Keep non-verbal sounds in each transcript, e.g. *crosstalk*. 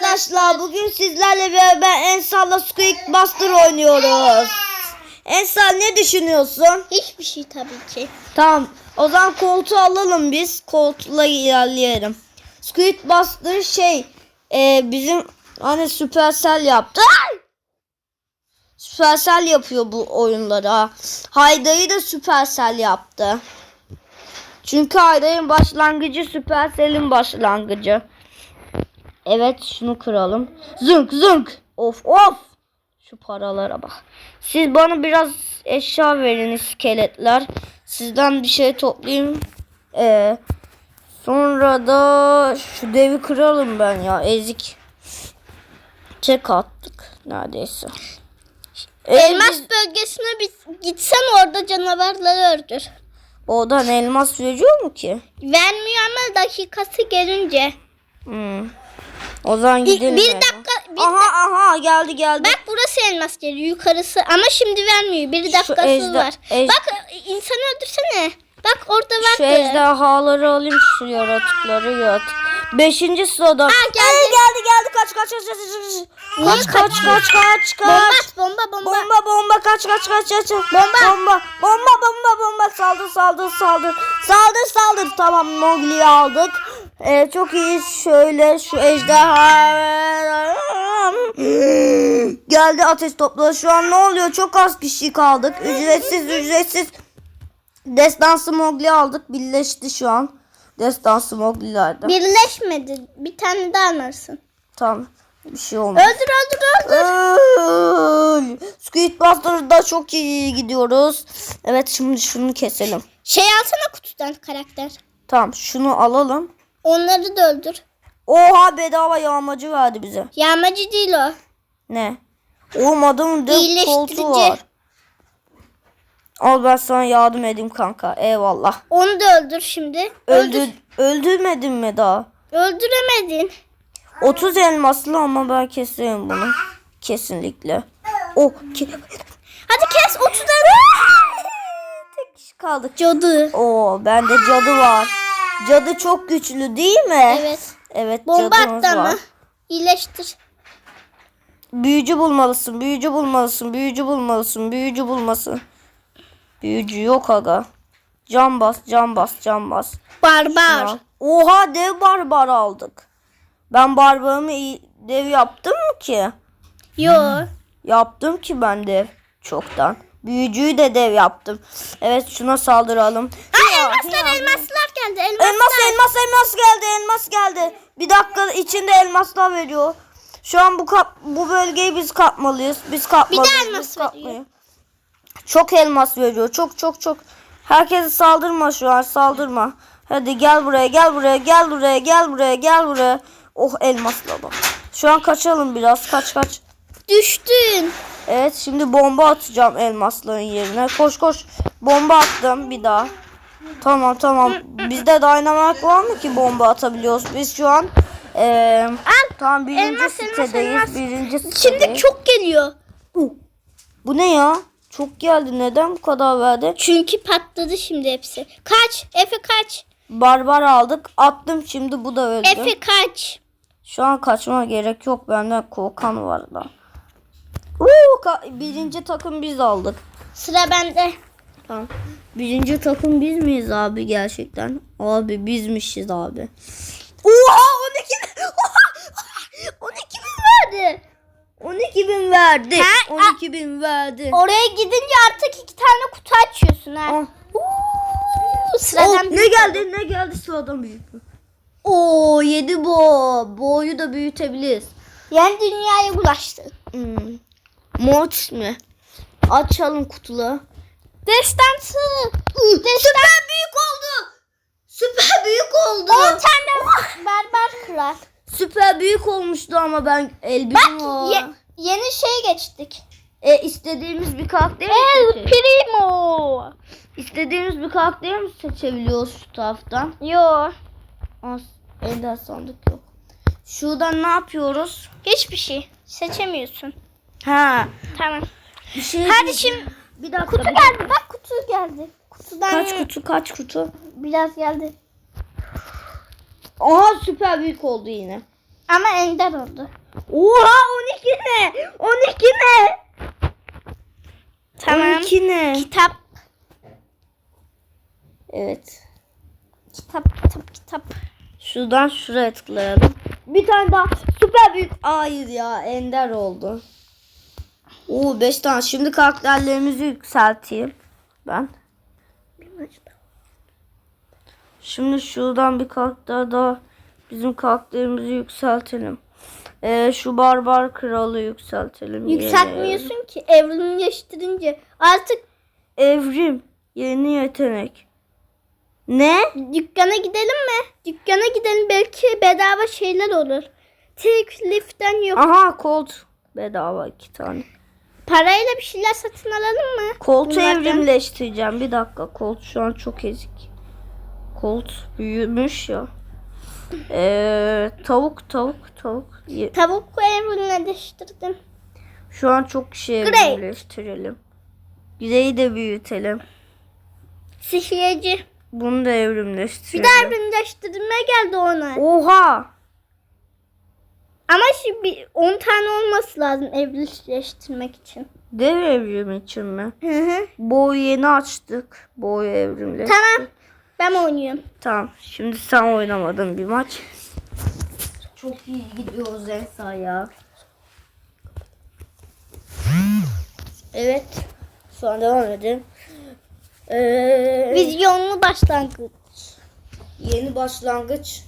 arkadaşlar bugün sizlerle beraber Ensar'la Squid Buster oynuyoruz. Ensar ne düşünüyorsun? Hiçbir şey tabii ki. Tamam o zaman koltuğu alalım biz koltuğla ilerleyelim. Squid Buster şey e, bizim hani Supercell yaptı. Ay! Supercell yapıyor bu oyunları ha. Hayda'yı da Supercell yaptı. Çünkü Hayda'nın başlangıcı Supercell'in başlangıcı. Evet şunu kıralım. Zınk zınk. Of of. Şu paralara bak. Siz bana biraz eşya verin iskeletler. Sizden bir şey toplayayım. Ee, sonra da şu devi kıralım ben ya. Ezik. Çek attık neredeyse. Elmas Elmas bölgesine bir gitsen orada canavarları öldür. Oradan elmas veriyor mu ki? Vermiyor ama dakikası gelince. Hmm. O zaman Bir, gidelim. bir ya. dakika. Bir Aha aha geldi geldi. Bak burası elmas geliyor yukarısı ama şimdi vermiyor. Bir dakikası var. Bak insanı öldürsene. Bak orada var. Şu ejderhaları alayım şu yaratıkları yaratık. Beşinci sırada. geldi. Ay, geldi geldi kaç kaç kaç kaç kaç kaç kaç kaç kaç Bomba bomba bomba. bomba bomba kaç kaç kaç kaç bomba bomba bomba bomba bomba saldır saldır saldır saldır saldır tamam Mowgli'yi aldık ee, çok iyi şöyle şu ejderha geldi ateş topladı şu an ne oluyor çok az kişi kaldık ücretsiz ücretsiz Destansı Mowgli aldık. Birleşti şu an. Destansı Mowgli'lerde. Birleşmedi. Bir tane daha alırsın. Tamam. Bir şey olmaz. Öldür öldür öldür. Öl. Squid Buster'da çok iyi gidiyoruz. Evet şimdi şunu keselim. Şey alsana kutudan karakter. Tamam şunu alalım. Onları da öldür. Oha bedava yağmacı verdi bize. Yağmacı değil o. Ne? Oğlum adamın İyileştirici. koltuğu var. Al ben sana yardım edeyim kanka. Eyvallah. Onu da öldür şimdi. Öldür. Öldür, öldürmedin mi daha? Öldüremedin. 30 elmaslı ama ben keserim bunu. Kesinlikle. O ki Hadi kes 30 tek kişi kaldık. Cadı. Oo bende cadı var. Cadı çok güçlü değil mi? Evet. Evet Bomba cadımız attı ama. İyileştir. Büyücü bulmalısın, büyücü bulmalısın, büyücü bulmalısın, büyücü bulmasın. Büyücü yok aga. Can bas, can bas, can bas. Barbar. Ya. Oha dev barbar aldık. Ben barbarımı iyi dev yaptım mı ki? Yo. Yaptım ki ben dev çoktan. Büyücüyü de dev yaptım. Evet şuna saldıralım. Elmaslar ya. elmaslar geldi. Elmas. Elmas elmas elmas geldi elmas geldi. Bir dakika içinde elmaslar veriyor. Şu an bu kap bu bölgeyi biz kapmalıyız. Biz kapmalıyız. biz elmas kapmayı- veriyor. Çok elmas veriyor. Çok çok çok. Herkese saldırma şu an saldırma. Hadi gel buraya gel buraya gel buraya gel buraya gel buraya. Oh elmasla bak. Şu an kaçalım biraz kaç kaç. Düştün. Evet şimdi bomba atacağım elmasların yerine. Koş koş. Bomba attım bir daha. Tamam tamam. Bizde dynamite var mı ki bomba atabiliyoruz? Biz şu an eee tamam birinci Elmas, elmas, sitedeyiz. elmas. Birinci Şimdi sitedeyiz. çok geliyor. Bu ne ya? Çok geldi. Neden bu kadar verdi? Çünkü patladı şimdi hepsi. Kaç. Efe kaç. Barbar aldık. Attım şimdi bu da öldü. Efe kaç. Şu an kaçma gerek yok. Benden korkan var da. Ka- birinci takım biz aldık. Sıra bende. Tamam. Birinci takım biz miyiz abi gerçekten? Abi bizmişiz abi. Oha 12 bin. Oha, 12 bin verdi. 12 bin verdi. Ha, 12 bin verdi. Oraya gidince artık iki tane kutu açıyorsun ha. Ah. Sıradan Oh, ne geldi ne geldi sıradan büyük mü? Oo 7 bo. Boyu da büyütebiliriz. Yani dünyaya ulaştı. Hmm. Mod mi? Açalım kutulu. Destansı. Süper büyük oldu. Süper büyük oldu. 10 tane barbar kral. Süper büyük olmuştu ama ben elbim Bak var. ye- yeni şey geçtik. E, istediğimiz bir karakter mi El? Primo. İstediğimiz bir karakter mi seçebiliyoruz şu taraftan? Yo. Az elde sandık yok. Şuradan ne yapıyoruz? Hiçbir şey. Seçemiyorsun. Ha, Tamam. bir şey Hadi diyeceğim. şimdi bir dakika. kutu bir dakika. geldi. Bak kutu geldi. Kutudan Kaç kutu kaç kutu? biraz geldi. Aha süper büyük oldu yine. Ama ender oldu. Oha 12 ne? 12 ne? Tamam. 12 ne? Kitap. Evet. Kitap, kitap, kitap. Şuradan şuraya tıklayalım. Bir tane daha süper büyük. Hayır ya ender oldu. Oo 5 tane. Şimdi karakterlerimizi yükselteyim. Ben. Şimdi şuradan bir karakter daha bizim karakterimizi yükseltelim. Ee, şu barbar kralı yükseltelim. Yükseltmiyorsun ki evrimleştirince. Artık Evrim. Yeni yetenek. Ne? dükkana gidelim mi? Dükkana gidelim belki bedava şeyler olur. Tekliften yok. Aha kolt. Bedava iki tane. Parayla bir şeyler satın alalım mı? Koltu Bunlardan. evrimleştireceğim. Bir dakika. Kolt şu an çok ezik. Kolt büyümüş ya. Ee, tavuk tavuk tavuk. Tavuk evrimleştirdim. Şu an çok şey evrimleştirelim. Güzeyi de büyütelim. Sihirci. Bunu da Bir evrimleştirelim. de evrimleştirme geldi ona. Oha. Ama şimdi bir 10 tane olması lazım evrimleştirmek için. Dev evrim için mi? Hı hı. Boy yeni açtık. Boy evrimleşti. Tamam. Ben oynuyorum. Tamam. Şimdi sen oynamadın bir maç. Çok iyi gidiyoruz Ensa ya. Evet. Şu an devam edelim. Ee, Vizyonlu başlangıç. yeni başlangıç.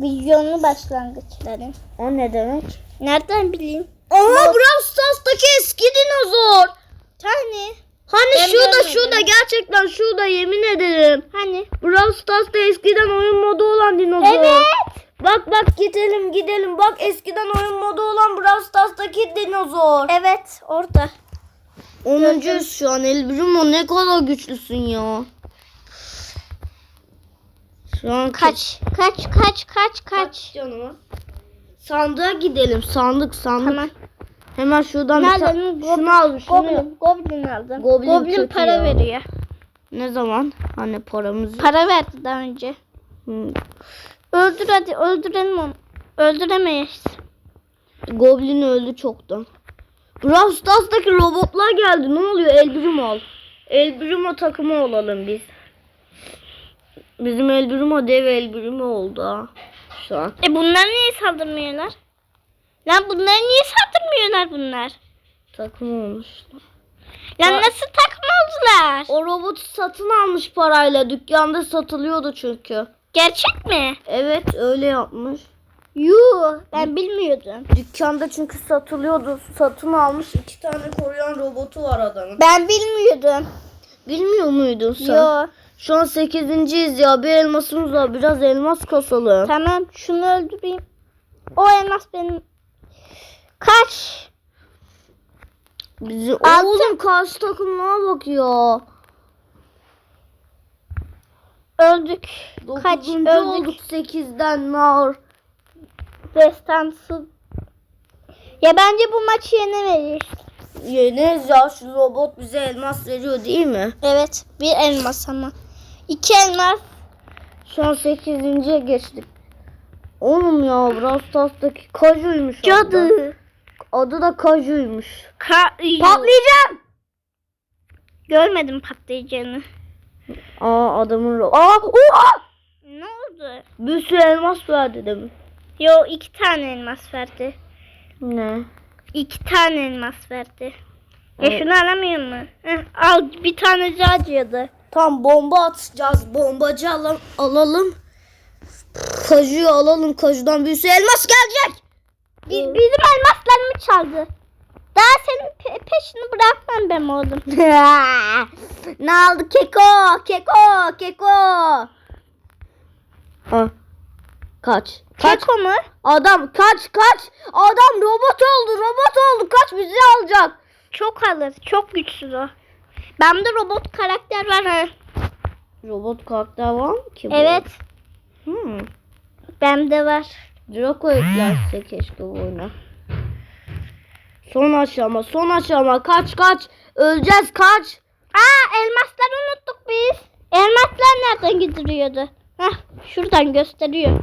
Vizyonlu başlangıçları. O ne demek? Nereden bileyim? Aha Brawl Stars'taki eski dinozor. Tane. Hani Ben şurada görmedim. şurada gerçekten şurada yemin ederim. Hani? Brawl Stars'ta eskiden oyun modu olan dinozor. Evet. Bak bak gidelim gidelim. Bak eskiden oyun modu olan Brawl Stars'taki dinozor. Evet orada. 10. şu an Elbirimo ne kadar güçlüsün ya. Şu an Kaç. Kaç kaç kaç kaç. canım. Sandığa gidelim. Sandık sandık. Tamam. Hemen şuradan bir ta- Nereden? şunu al şunu. Goblin. Goblin aldım. Goblin Goblin, para ya. veriyor. Ne zaman? Hani paramızı. Para verdi daha önce. Hı. Öldür hadi öldürelim onu. Öldüremeyiz. Goblin öldü çoktan. Brawl Stars'taki robotlar geldi. Ne oluyor? Elbirimo al. Elbirimo takımı olalım biz. Bizim Elbirimo dev Elbirimo oldu. Şu an. E bunlar niye saldırmıyorlar? Lan bunlar niye saldırmıyorlar bunlar? Takım olmuşlar. Lan Aa. nasıl takım oldular? O robotu satın almış parayla. Dükkanda satılıyordu çünkü. Gerçek mi? Evet öyle yapmış. Yuu ben bilmiyordum. Dükkanda çünkü satılıyordu. Satın almış. iki tane koruyan robotu var adamın. Ben bilmiyordum. Bilmiyor muydun sen? Yo. Şu an sekizinciyiz ya. Bir elmasımız var. Biraz elmas kasalım. Tamam şunu öldüreyim. O elmas benim. Kaç? Bizi... Altı. Oğlum karşı takımına bak ya. Öldük. Kaç Dokuzuncu öldük. olduk sekizden nar. Destansı. Ya bence bu maçı yenemeyiz. Yeneriz ya şu robot bize elmas veriyor değil mi? Evet bir elmas ama. İki elmas. Şu an sekizinciye geçtik. Oğlum ya Brawl Stars'taki Kaju'ymuş adı. Cadı. Adı da Kaju'ymuş. Ka Patlayacağım. Görmedim patlayacağını. Aa adamın ro- Aa oha! Ne oldu? Bir sürü elmas verdi demin. Yo iki tane elmas verdi. Ne? İki tane elmas verdi. Ya Evet. şunu alamıyor mu? Heh, al bir tane acıyordu. Tam bomba atacağız. Bombacı alalım. alalım. Kaju'yu alalım. Kaju'dan bir sürü elmas gelecek. Bi- bizim elmaslarımı çaldı. Daha senin pe- peşini bırakmam ben oğlum. *laughs* ne aldı keko? Keko, keko. Ha. Kaç. Kaç. Keko mu? Adam kaç kaç. Adam robot oldu. Robot oldu. Kaç bizi alacak. Çok alır. Çok güçsüz o. Bende robot karakter var ha. Robot karakter var mı ki? bu? Evet. Hmm. Bende var. Draco eklerse keşke bu oyuna. Son aşama, son aşama. Kaç kaç. Öleceğiz kaç. Aa elmasları unuttuk biz. Elmaslar nereden gidiyordu? Heh şuradan gösteriyor.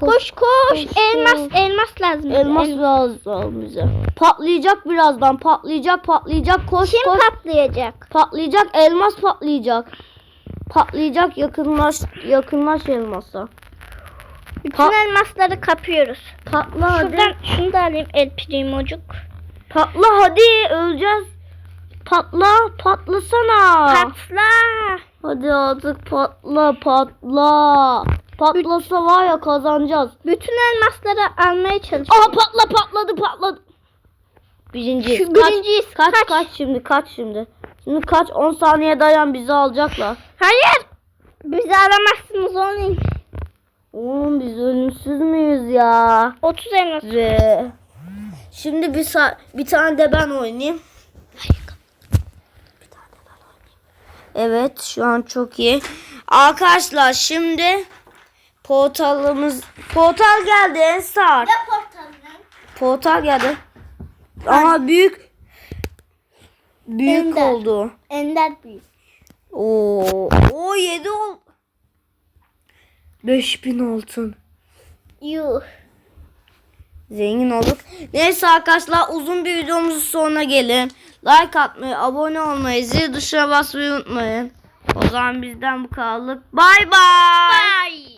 Koş koş. koş, elmas elmas lazım. bize, Elmas lazım bize. Patlayacak birazdan. Patlayacak patlayacak. Koş Kim koş. patlayacak? patlayacak. Elmas patlayacak. Patlayacak yakınlaş yakınlaş elmasa. Bütün Pa- elmasları kapıyoruz. Patla hadi. Şuradan şunu da alayım el primocuk. Patla hadi öleceğiz. Patla patlasana. Patla. hadi artık patla patla. Patlasa var ya kazanacağız. Bütün elmasları almaya Aha çalışıyorum. patla patladı patladı. Birinciyiz. Şu Kaç, birinciyiz. kaç, Kaç? kaç şimdi kaç şimdi. Şimdi kaç 10 saniye dayan bizi alacaklar. Hayır. Bizi aramazsınız oğlum. Oğlum biz ölümsüz müyüz ya? 30 elmas. Ve şimdi bir sa- bir tane de ben oynayayım. Bir tane de ben oynayayım. Evet şu an çok iyi. Arkadaşlar şimdi portalımız portal geldi Ensar. Portal geldi. Aha büyük büyük Ender. oldu. Ender büyük. Oo, o 7 oldu. 5000 altın. Yuh. Zengin olduk. Neyse arkadaşlar uzun bir videomuzun sonuna gelin. Like atmayı, abone olmayı, zil tuşuna basmayı unutmayın. O zaman bizden bu kadarlık. Bay bay. Bye.